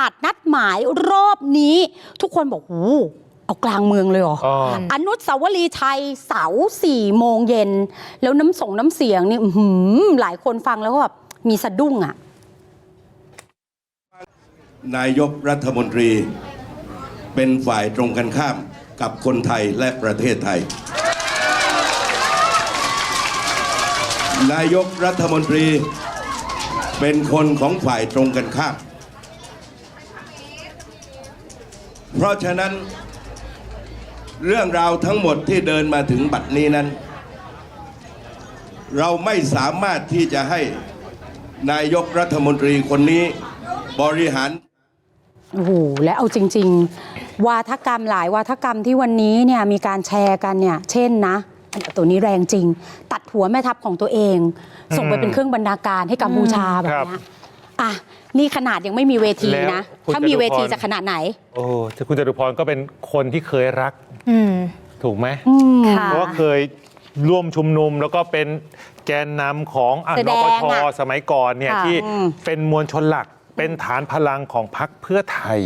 าสตร์นัดหมายรอบนี้ ทุกคนบอกโอ้โหเอากลางเมืองเลยเหรออ๋ออนุสาวรีย์ชัยเสาร์สี่โมงเย็น แล้วน้ำส่งน้ำเสียงนี่อื้อหือหลายคนฟังแล้วก็แบบมีสะดุ้งอะ นายกรัฐมนตรี เป็นฝ่ายตรงกันข้ามกับคนไทยและประเทศไทย นายกรัฐมนตรี เป็นคนของฝ่ายตรงกันข้าม เพราะฉะนั้นเรื่องราวทั้งหมดที่เดินมาถึงบัดนี้นั้น เราไม่สามารถที่จะให้นายกรัฐมนตรีคนนี้บริหารโอ้โหและเอาจริง ๆ วาทกรรมหลายวาทกรรมที่วันนี้เนี่ยมีการแชร์กันเนี่ยเช่นนะอันตัวนี้แรงจริง ตัดหัวแม่ทัพของตัวเอง ส่งไปเป็นเครื่องบรรณาการให้กัมพูชาแบบครับเนี้ย อะนี่ขนาดยังไม่มีเวทีแล้วนะ คุณถ้ามีเวทีจตุพร จะขนาดไหน โอ้แต่คุณจตุพรก็เป็นคนที่เคยรักอืม ถูกไหมค่ะ เพราะว่าเคยร่วมชุมนุมแล้วก็เป็นแกนนำของอะแสนดปงชอะสมัยก่อนเนี่ยค่ะ ที่อืมเป็นมวลชนหลักเป็นฐานพลังของพรรคเพื่อไทย